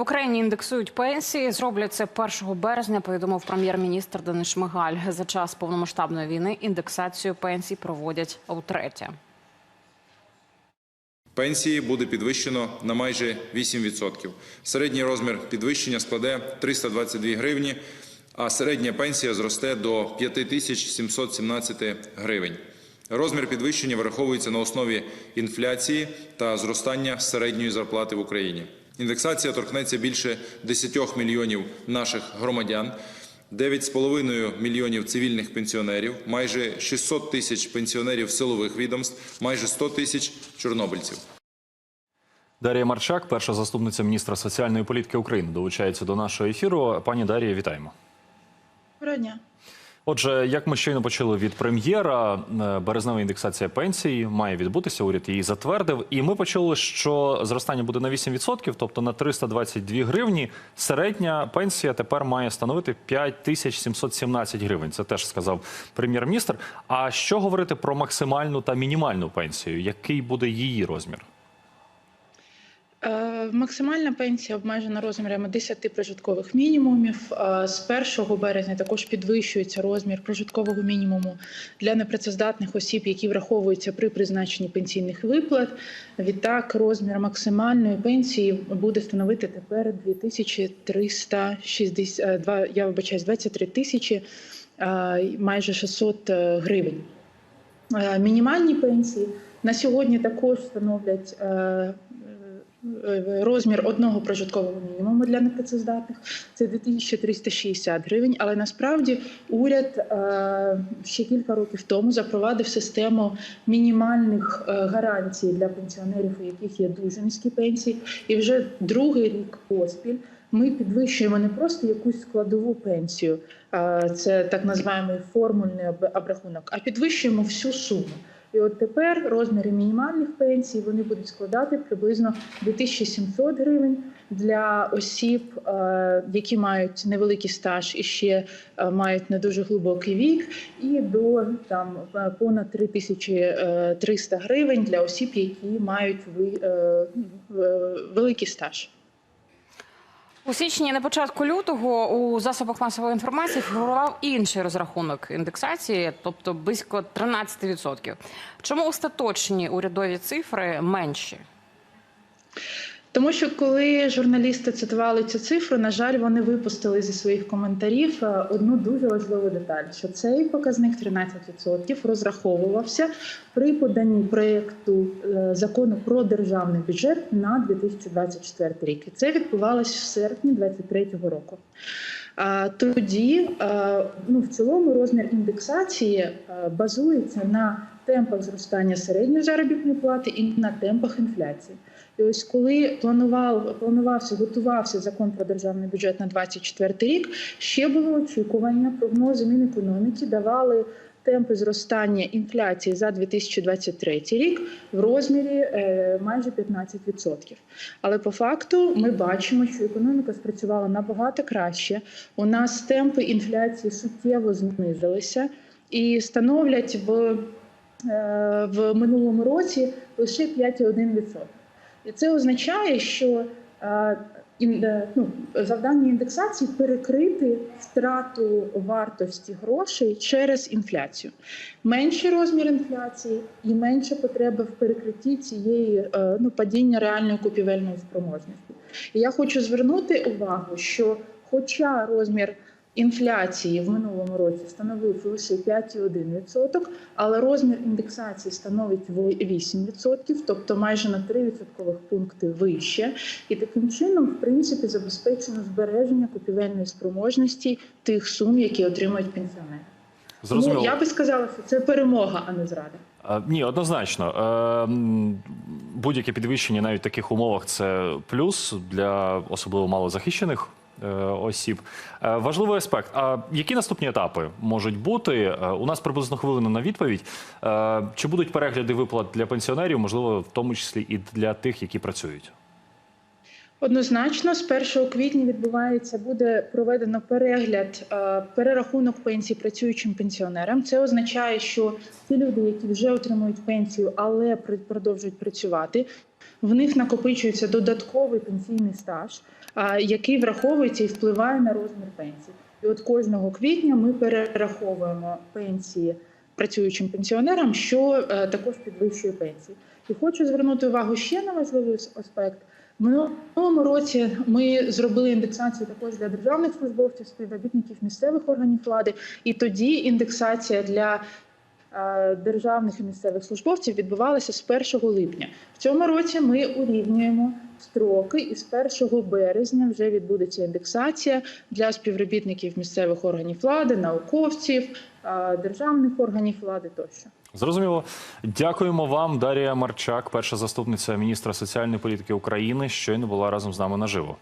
В Україні індексують пенсії. Зроблять це 1 березня. Повідомив прем'єр-міністр Денис Шмигаль. За час повномасштабної війни індексацію пенсій проводять утретє. Пенсії буде підвищено на майже 8%. Середній розмір підвищення складе 322 гривні, а середня пенсія зросте до 5717 гривень. Розмір підвищення враховується на основі інфляції та зростання середньої зарплати в Україні. Індексація торкнеться більше 10 мільйонів наших громадян, 9,5 мільйонів цивільних пенсіонерів, майже 600 тисяч пенсіонерів силових відомств, майже 100 тисяч чорнобильців. Дар'я Марчак, перша заступниця міністра соціальної політики України, долучається до нашого ефіру. Пані Дар'я, вітаємо. Доброго дня. Отже, як ми щойно почули від прем'єра, е, березнева індексація пенсій має відбутися. Уряд її затвердив. І ми почули, що зростання буде на 8%, тобто на 322 гривні. Середня пенсія тепер має становити 5717 гривень. Це теж сказав прем'єр-міністр. А що говорити про максимальну та мінімальну пенсію? Який буде її розмір? Е, Максимальна пенсія обмежена розмірами 10 прожиткових мінімумів. Е, З 1 березня також підвищується розмір прожиткового мінімуму для непрацездатних осіб, які враховуються при призначенні пенсійних виплат. Відтак, розмір максимальної пенсії буде становити тепер 2360, е, я вибачаюсь, 23 тисячі, майже 600 гривень. Мінімальні пенсії на сьогодні також становлять розмір одного прожиткового мінімуму для непрацездатних. Це 2360 гривень. Але насправді уряд е, ще кілька років тому запровадив систему мінімальних е, гарантій для пенсіонерів, у яких є дуже низькі пенсії, і вже другий рік поспіль. Ми підвищуємо не просто якусь складову пенсію, це так називаємо формульний обрахунок, а підвищуємо всю суму. І от тепер розміри мінімальних пенсій вони будуть складати приблизно 2700 гривень для осіб, е, які мають невеликий стаж і ще е, мають не дуже глибокий вік, і до там е, понад 3300 гривень для осіб, які мають великий стаж. У січні на початку лютого у засобах масової інформації фігурував інший розрахунок індексації, тобто близько 13%. Чому остаточні урядові цифри менші? Тому що коли журналісти цитували цю цифру, на жаль, вони випустили зі своїх коментарів е, одну дуже важливу деталь: що цей показник 13% розраховувався при поданні проєкту е, закону про державний бюджет на 2024 рік. І це відбувалось в серпні 2023 року. А тоді, е, ну в цілому, розмір індексації базується на темпах зростання середньої заробітної плати і на темпах інфляції. І ось коли планував планувався, готувався закон про державний бюджет на 2024 рік, ще було очікування, прогнози Мінекономіки давали темпи зростання інфляції за 2023 рік в розмірі е, майже 15%. Але по факту ми бачимо, що економіка спрацювала набагато краще. У нас темпи інфляції суттєво знизилися і становлять в, в минулому році лише 5,1%. І це означає, що е, е, ну, завдання індексації перекрити втрату вартості грошей через інфляцію. Менший розмір інфляції і менша потреба в перекритті цієї е, ну, падіння реальної купівельної спроможності. І я хочу звернути увагу, що хоча розмір інфляції в минулому році становив лише 5,1%, але розмір індексації становить 8%, тобто майже на 3 відсоткових пункти вище. І таким чином, в принципі, забезпечено збереження купівельної спроможності тих сум, які отримують пенсіонери. Зрозуміло. Тому я би сказала, що це перемога, а не зрада. Ні, однозначно. Е, Будь-яке підвищення навіть в таких умовах це плюс для особливо малозахищених осіб. Е, Важливий аспект. А які наступні етапи можуть бути? Е, У нас приблизно хвилина на відповідь. Е, Чи будуть перегляди виплат для пенсіонерів, можливо, в тому числі і для тих, які працюють? Однозначно, з 1 квітня відбувається, буде проведено перегляд, е, перерахунок пенсій працюючим пенсіонерам. Це означає, що ті люди, які вже отримують пенсію, але продовжують працювати, в них накопичується додатковий пенсійний стаж, який враховується і впливає на розмір пенсії. І от кожного квітня ми перераховуємо пенсії працюючим пенсіонерам, що е, також підвищує пенсії. І хочу звернути увагу ще на важливий аспект. Минулому році ми зробили індексацію також для державних службовців, співробітників місцевих органів влади, і тоді індексація для е, державних і місцевих службовців відбувалася з 1 липня. В цьому році ми урівнюємо строки, і з 1 березня вже відбудеться індексація для співробітників місцевих органів влади, науковців, е, державних органів влади тощо. Зрозуміло, дякуємо вам, Дарія Марчак, перша заступниця міністра соціальної політики України, щойно була разом з нами наживо.